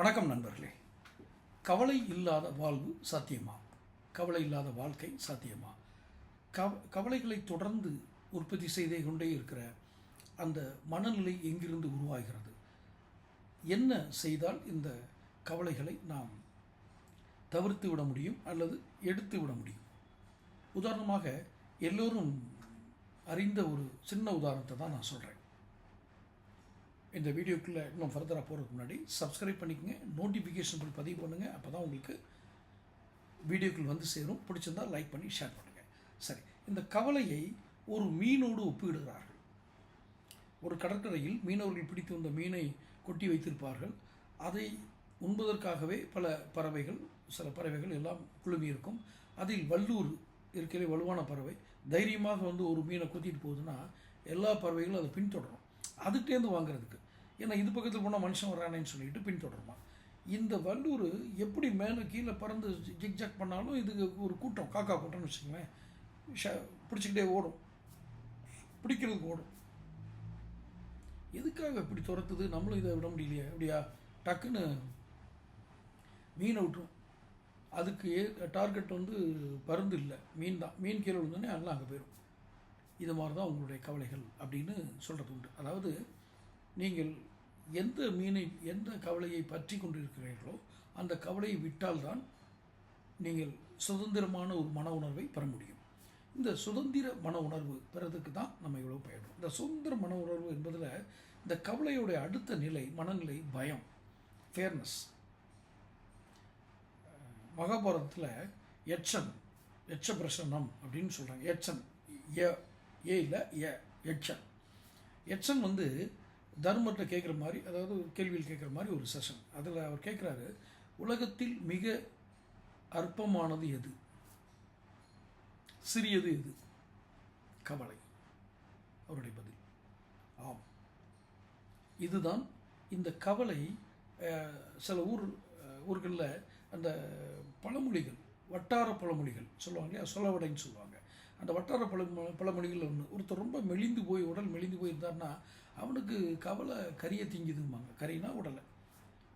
வணக்கம் நண்பர்களே. கவலை இல்லாத வாழ்வு சாத்தியமா? கவலை இல்லாத வாழ்க்கை சாத்தியமா? கவ கவலைகளை தொடர்ந்து உற்பத்தி செய்தே கொண்டே இருக்கிற அந்த மனநிலை எங்கிருந்து உருவாகிறது? என்ன செய்தால் இந்த கவலைகளை நாம் தவிர்த்து விட முடியும் அல்லது எடுத்து விட முடியும்? உதாரணமாக எல்லோரும் அறிந்த ஒரு சின்ன உதாரணத்தை தான் நான் சொல்கிறேன் இந்த வீடியோக்குள்ளே இன்னும் ஃபர்தராக போகிறதுக்கு முன்னாடி சப்ஸ்கிரைப் பண்ணிக்கங்க நோட்டிஃபிகேஷன் பண்ணி பதிவு பண்ணுங்கள் அப்போ தான் உங்களுக்கு வீடியோக்கள் வந்து சேரும். பிடிச்சிருந்தா லைக் பண்ணி ஷேர் பண்ணுங்கள் சரி இந்த கவலையை ஒரு மீனோடு ஒப்பிடுகிறார்கள். ஒரு கடற்கரையில் மீனவர்கள் பிடித்து வந்த மீனை கொட்டி வைத்திருப்பார்கள். அதை உண்பதற்காகவே பல பறவைகள் சில பறவைகள் எல்லாம் குழுமி இருக்கும். அதில் வல்லூர் இருக்கிற வலுவான பறவை தைரியமாக வந்து ஒரு மீனை கொத்திட்டு போகுதுன்னா எல்லா பறவைகளும் அதை பின்தொடரும். அதுகிட்டேருந்து வாங்குறதுக்கு. ஏன்னா இது பக்கத்தில் போனால் மனுஷன் வரானேன்னு சொல்லிட்டு பின்தொடருமா? இந்த வல்லூர் எப்படி மேலே கீழே பறந்து ஜிக்ஜாக் பண்ணாலும் இதுக்கு ஒரு கூட்டம் காக்கா கூட்டம்னு வச்சுக்கோங்களேன். ஷ பிடிச்சிக்கிட்டே ஓடும். பிடிக்கிறதுக்கு ஓடும். எதுக்காக இப்படி துரத்துது? நம்மளும் இதை விட முடியலையே. அப்படியா? டக்குன்னு மீனை விட்டுரும். அதுக்கு ஏ டார்கெட் வந்து பருந்து இல்லை. மீன் தான். மீன் கீழே விழுந்தோடனே எல்லாம் அங்கே போயிடும் இது மாதிரி தான் உங்களுடைய கவலைகள் அப்படின்னு சொல்கிறது உண்டு. அதாவது நீங்கள் எந்த மீனை எந்த கவலையை பற்றி கொண்டிருக்கிறீர்களோ அந்த கவலையை விட்டால்தான் நீங்கள் சுதந்திரமான ஒரு மன உணர்வை பெற முடியும். இந்த சுதந்திர மன உணர்வு பெறதுக்கு தான் நம்ம இவ்வளோ பயணம் இந்த சுதந்திர மன உணர்வு என்பதில் இந்த கவலையுடைய அடுத்த நிலை மனநிலை பயம் ஃபேர்னஸ் மகாபாரதத்தில் எச்சன் எச்ச பிரசன்னம் அப்படின்னு சொல்கிறாங்க எச்சன் ஏ ஏ இல்லை ஏ எட்சன் எச்சன் வந்து தர்மத்தை கேட்குற மாதிரி அதாவது கேள்வியில் கேட்குற மாதிரி ஒரு செஷன் அதில் அவர் கேட்குறாரு உலகத்தில் மிக அற்பமானது எது? சிறியது எது? கவலை. அவருடைய பதில். ஆம். இதுதான் இந்த கவலை சில ஊர் ஊர்களில் அந்த பழமொழிகள் வட்டார பழமொழிகள் சொல்லுவாங்க இல்லையா? சொலவடைன்னு சொல்லுவாங்க. அந்த வட்டார பழ பழமொழிகள் ஒன்று ஒருத்தர் ரொம்ப மெலிந்து போய் உடல் மெலிந்து போயிருந்தார்னா அவனுக்கு கவலை கரியை திங்குதும்பாங்க. கரினா உடலை.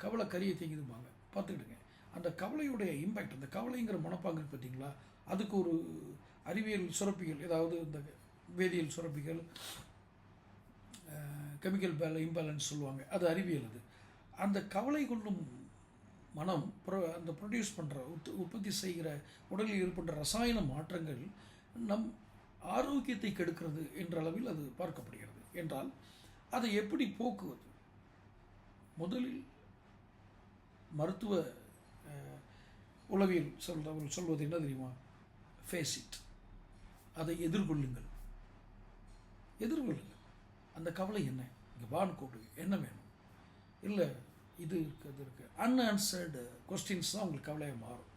கவலை கரியை திங்குதும்பாங்க. பார்த்துக்கிடுங்க. அந்த கவலையுடைய இம்பேக்ட் அந்த கவலைங்கிற மனப்பாங்கு பார்த்தீங்களா? அதுக்கு ஒரு அறிவியல் சுரப்பிகள் ஏதாவது இந்த வேதியியல் சுரப்பிகள் கெமிக்கல் பேல இம்பேலன்ஸ் சொல்லுவாங்க. அது அறிவியல் அது. அந்த கவலை கொள்ளும் மனம் ப்ரொ அந்த ப்ரொடியூஸ் பண்ணுற உற்பத்தி செய்கிற உடலில் ஏற்படுற ரசாயன மாற்றங்கள் நம் ஆரோக்கியத்தை கெடுக்கிறது என்ற அளவில் அது பார்க்கப்படுகிறது. என்றால் அதை எப்படி போக்குவது? முதலில் மருத்துவ உளவியல் சொல்ற சொல்வது என்ன தெரியுமா? ஃபேஸ் இட் அதை எதிர்கொள்ளுங்கள். எதிர்கொள்ளுங்கள். அந்த கவலை என்ன? இங்கே வான் கூட்டு என்ன வேணும்? இல்லை இது இருக்குது இது இருக்குது அன்ஆன்சர்டு கொஸ்டின்ஸ் தான் உங்களுக்கு கவலையாக மாறும்.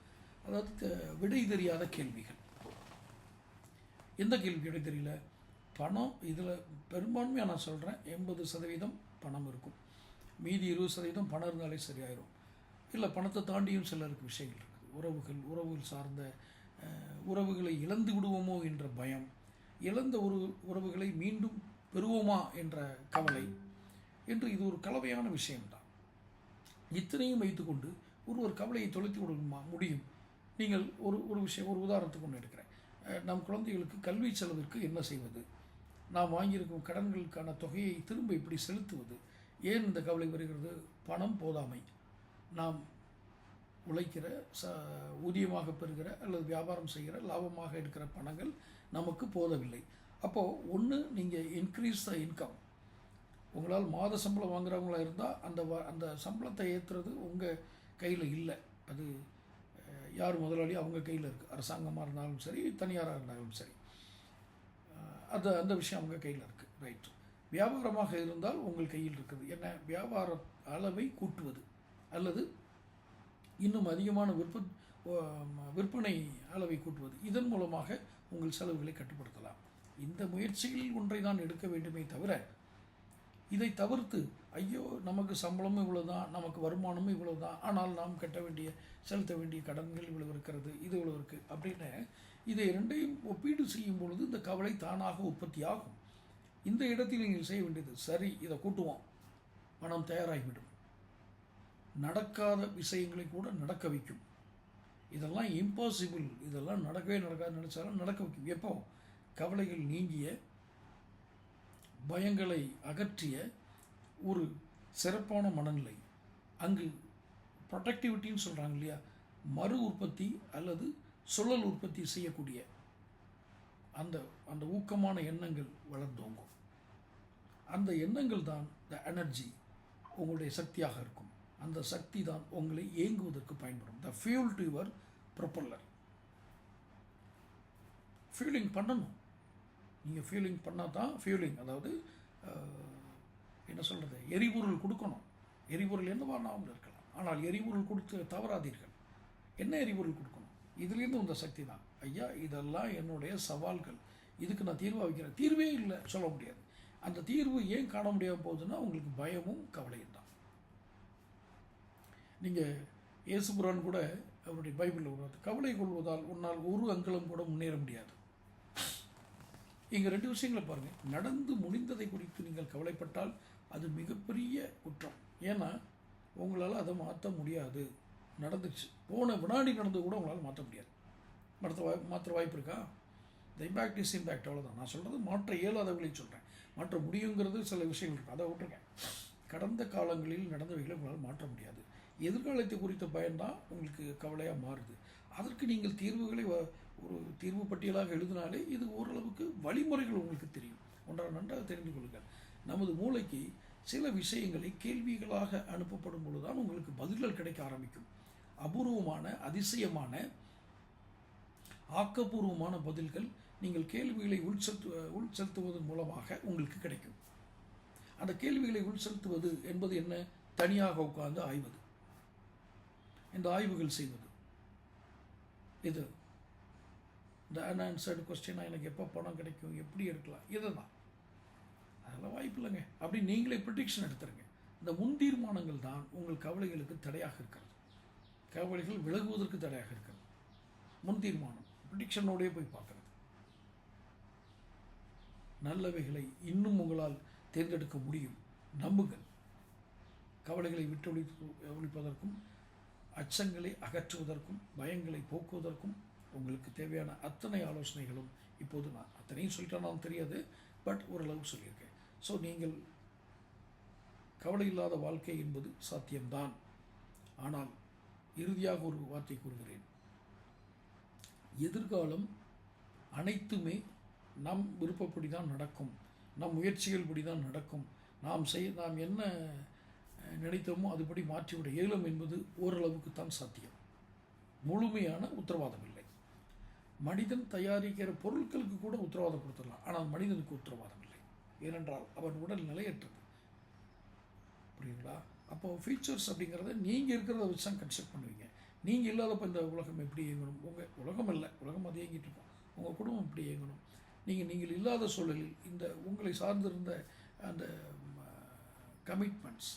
அதாவது விடை தெரியாத கேள்விகள். எந்த கேள்வி விடை தெரியல. பணம் இதில் பெரும்பான்மையாக நான் சொல்கிறேன் எண்பது சதவீதம் பணம் இருக்கும். மீதி இருபது சதவீதம் பணம் இருந்தாலே சரியாயிரும். இல்லை பணத்தை தாண்டியும் சிலருக்கு விஷயங்கள் இருக்குது உறவுகள் உறவுகள் சார்ந்த உறவுகளை இழந்து விடுவோமோ என்ற பயம் இழந்த ஒரு உறவுகளை மீண்டும் பெறுவோமா என்ற கவலை என்று இது ஒரு கலவையான விஷயம்தான். இத்தனையும் வைத்துக்கொண்டு ஒரு ஒரு கவலையை தொலைத்து விட முடியும். நீங்கள் ஒரு ஒரு விஷயம் ஒரு உதாரணத்துக்கு ஒன்று எடுக்கிறேன். நம் குழந்தைகளுக்கு கல்வி செலவிற்கு என்ன செய்வது? நாம் வாங்கியிருக்கும் கடன்களுக்கான தொகையை திரும்ப இப்படி செலுத்துவது? ஏன் இந்த கவலை வருகிறது? பணம் போதாமை. நாம் உழைக்கிற ச ஊதியமாக பெறுகிற அல்லது வியாபாரம் செய்கிற லாபமாக எடுக்கிற பணங்கள் நமக்கு போதவில்லை. அப்போது ஒன்று நீங்கள் இன்க்ரீஸ் த இன்கம் உங்களால் மாத சம்பளம் வாங்குறவங்களா இருந்தால் அந்த வ அந்த சம்பளத்தை ஏற்றுறது உங்கள் கையில் இல்லை. அது யார் முதலாளி அவங்க கையில் இருக்குது அரசாங்கமாக இருந்தாலும் சரி தனியாராக இருந்தாலும் சரி. அஹ், அது அந்த விஷயம் அவங்க கையில் இருக்குது ரைட் வியாபாரமாக இருந்தால் உங்கள் கையில் இருக்குது. என்ன? வியாபார அளவை கூட்டுவது. அல்லது இன்னும் அதிகமான விற்ப விற்பனை அளவை கூட்டுவது. இதன் மூலமாக உங்கள் செலவுகளை கட்டுப்படுத்தலாம். இந்த முயற்சிகளில் ஒன்றை தான் எடுக்க வேண்டுமே தவிர இதை தவிர்த்து ஐயோ நமக்கு சம்பளமும் இவ்வளோ தான் நமக்கு வருமானமும் இவ்வளோ தான் ஆனால் நாம் கட்ட வேண்டிய செலுத்த வேண்டிய கடன்கள் இவ்வளோ இருக்கிறது இது இவ்வளோ இருக்குது அப்படின்னு இதை இரண்டையும் ஒப்பீடு செய்யும் பொழுது இந்த கவலை தானாக உற்பத்தி ஆகும். இந்த இடத்தில் நீங்கள் செய்ய வேண்டியது சரி இதை கூட்டுவோம். மனம் தயாராகிவிடும். நடக்காத விஷயங்களை கூட நடக்க வைக்கும். இதெல்லாம் இம்பாசிபிள் இதெல்லாம் நடக்கவே நடக்காது நினச்சாலும் நடக்க வைக்கும். எப்போ? கவலைகள் நீங்கிய பயங்களை அகற்றிய ஒரு சிறப்பான மனநிலை. அங்கு ப்ரொடக்டிவிட்டின்னு சொல்கிறாங்க இல்லையா? மறு உற்பத்தி அல்லது சுழல் உற்பத்தி செய்யக்கூடிய அந்த அந்த ஊக்கமான எண்ணங்கள் வளர்ந்தோங்கும். அந்த எண்ணங்கள் தான் த எனர்ஜி உங்களுடைய சக்தியாக இருக்கும். அந்த சக்தி தான் உங்களை இயங்குவதற்கு பயன்படும். The fuel to your propeller fuelling பண்ணணும். நீங்கள் ஃபியூலிங் பண்ணால் தான் ஃபியூலிங் அதாவது என்ன சொல்கிறது எரிபொருள் கொடுக்கணும். எரிபொருள் எந்த வேணாலும் இருக்கலாம். ஆனால் எரிபொருள் கொடுத்து தவறாதீர்கள். என்ன எரிபொருள் கொடுக்கணும்? இதுலேருந்து வந்த சக்தி தான். ஐயா இதெல்லாம் என்னுடைய சவால்கள். இதுக்கு நான் தீர்வாக வைக்கிறேன். தீர்வே இல்லை சொல்ல முடியாது. அந்த தீர்வு ஏன் காண முடியாமல் போகுதுன்னா உங்களுக்கு பயமும் கவலையும் தான். நீங்கள் இயேசுபுரான் கூட அவருடைய பைபிளில் ஒரு கவலை கொள்வதால் உன்னால் ஒரு அங்குலம் கூட முன்னேற முடியாது. இங்கே ரெண்டு விஷயங்களை பாருங்கள் நடந்து முடிந்ததை குறித்து நீங்கள் கவலைப்பட்டால் அது மிகப்பெரிய குற்றம். ஏன்னா உங்களால் அதை மாற்ற முடியாது. நடந்துச்சு. போன வினாடி நடந்து கூட உங்களால் மாற்ற முடியாது. மாற்ற வாய் மாற்ற வாய்ப்பு இருக்கா? த இம்பேக்ட் இஸ் இம்பேக்ட் அவ்வளோதான் நான் சொல்கிறது மாற்ற இயலாதவர்களையும் சொல்கிறேன் மாற்ற முடியுங்கிறது சில விஷயங்கள் இருக்குது அதை விட்டுருக்கேன் கடந்த காலங்களில் நடந்தவைகளை உங்களால் மாற்ற முடியாது. எதிர்காலத்தை குறித்த பயன்தான் உங்களுக்கு கவலையாக மாறுது. அதற்கு நீங்கள் தீர்வுகளை வ- ஒரு தீர்வு பட்டியலாக எழுதினாலே இது ஓரளவுக்கு வழிமுறைகள் உங்களுக்கு தெரியும். ஒன்றாக நன்றாக தெரிந்து கொள்ளுங்கள். நமது மூளைக்கு சில விஷயங்களை கேள்விகளாக அனுப்பப்படும் பொழுதுதான் உங்களுக்கு பதில்கள் கிடைக்க ஆரம்பிக்கும். அபூர்வமான அதிசயமான ஆக்கப்பூர்வமான பதில்கள் நீங்கள் கேள்விகளை உள்செலுத்து உள்செலுத்துவதன் மூலமாக உங்களுக்கு கிடைக்கும். அந்த கேள்விகளை உள்செலுத்துவது என்பது என்ன? தனியாக உட்கார்ந்து ஆய்வது. இந்த ஆய்வுகள் செய்வது. இது இந்த அன்ஆன்சர்டு கொஸ்டினாக எனக்கு எப்போ பணம் கிடைக்கும்? எப்படி எடுக்கலாம்? இதுதான். அதெல்லாம் வாய்ப்பு இல்லைங்க. அப்படி நீங்களே ப்ரிடிக்ஷன் எடுத்துருங்க. இந்த முன் தீர்மானங்கள் தான் உங்கள் கவலைகளுக்கு தடையாக இருக்கிறது. கவலைகள் விலகுவதற்கு தடையாக இருக்கிறது. முன் தீர்மானம். போய் பார்க்குறது. நல்லவைகளை இன்னும் உங்களால் தேர்ந்தெடுக்க முடியும். நம்புங்கள். கவலைகளை விட்டு ஒழிப்பதற்கும் அச்சங்களை அகற்றுவதற்கும் பயங்களை போக்குவதற்கும் உங்களுக்கு தேவையான அத்தனை ஆலோசனைகளும் இப்போது நான் அத்தனையும் சொல்லிட்டேனாலும் தெரியாது பட் ஓரளவு சொல்லியிருக்கேன். ஸோ நீங்கள் கவலை இல்லாத வாழ்க்கை என்பது சாத்தியம்தான். ஆனால் இறுதியாக ஒரு வார்த்தை கூறுகிறேன். எதிர்காலம் அனைத்துமே நம் விருப்பப்படி தான் நடக்கும். நம் முயற்சிகள் படி தான் நடக்கும். நாம் செய் நாம் என்ன நினைத்தோமோ அதுபடி மாற்றிவிட இயலும் என்பது ஓரளவுக்கு தான் சாத்தியம். முழுமையான உத்தரவாதம் இல்லை. மனிதன் தயாரிக்கிற பொருட்களுக்கு கூட உத்தரவாதம் கொடுத்துடலாம் ஆனால் மனிதனுக்கு உத்தரவாதம் இல்லை. ஏனென்றால் அவன் உடல் நிலையற்றது. புரியுங்களா அப்போ ஃபீச்சர்ஸ் அப்படிங்கிறத நீங்கள் இருக்கிறத வச்சு தான் கன்ஸ்ட்ரக்ட் பண்ணுவீங்க. நீங்கள் இல்லாதப்போ இந்த உலகம் எப்படி இயங்கணும்? உங்கள் உலகம் இல்லை உலகம் அது இயங்கிட்டு இருக்கும். உங்கள் குடும்பம் எப்படி இயங்கணும்? நீங்கள் நீங்கள் இல்லாத சூழலில் இந்த உங்களை சார்ந்திருந்த அந்த கமிட்மெண்ட்ஸ்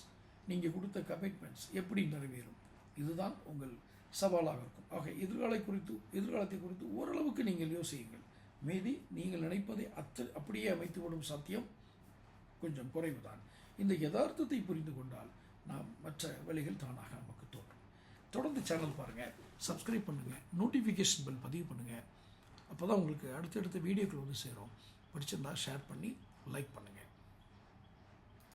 நீங்கள் கொடுத்த கமிட்மெண்ட்ஸ் எப்படி நிறைவேறும்? இதுதான் உங்கள் சவாலாக இருக்கும். ஆக எதிர்காலை குறித்து எதிர்காலத்தை குறித்து ஓரளவுக்கு நீங்கள் யோசியுங்கள். மீதி நீங்கள் நினைப்பதை அத்த அப்படியே அமைத்துவிடும் சாத்தியம் கொஞ்சம் குறைவுதான். இந்த யதார்த்தத்தை புரிந்து கொண்டால் நாம் மற்ற வழிகள் தானாக நமக்கு தோன்றும். தொடர்ந்து சேனல் பாருங்கள் சப்ஸ்கிரைப் பண்ணுங்கள் நோட்டிஃபிகேஷன் பெல் பதிவு பண்ணுங்கள் அப்போ தான் உங்களுக்கு அடுத்தடுத்த வீடியோக்கள் வந்து சேரும். பிடிச்சிருந்தால் ஷேர் பண்ணி லைக் பண்ணுங்கள்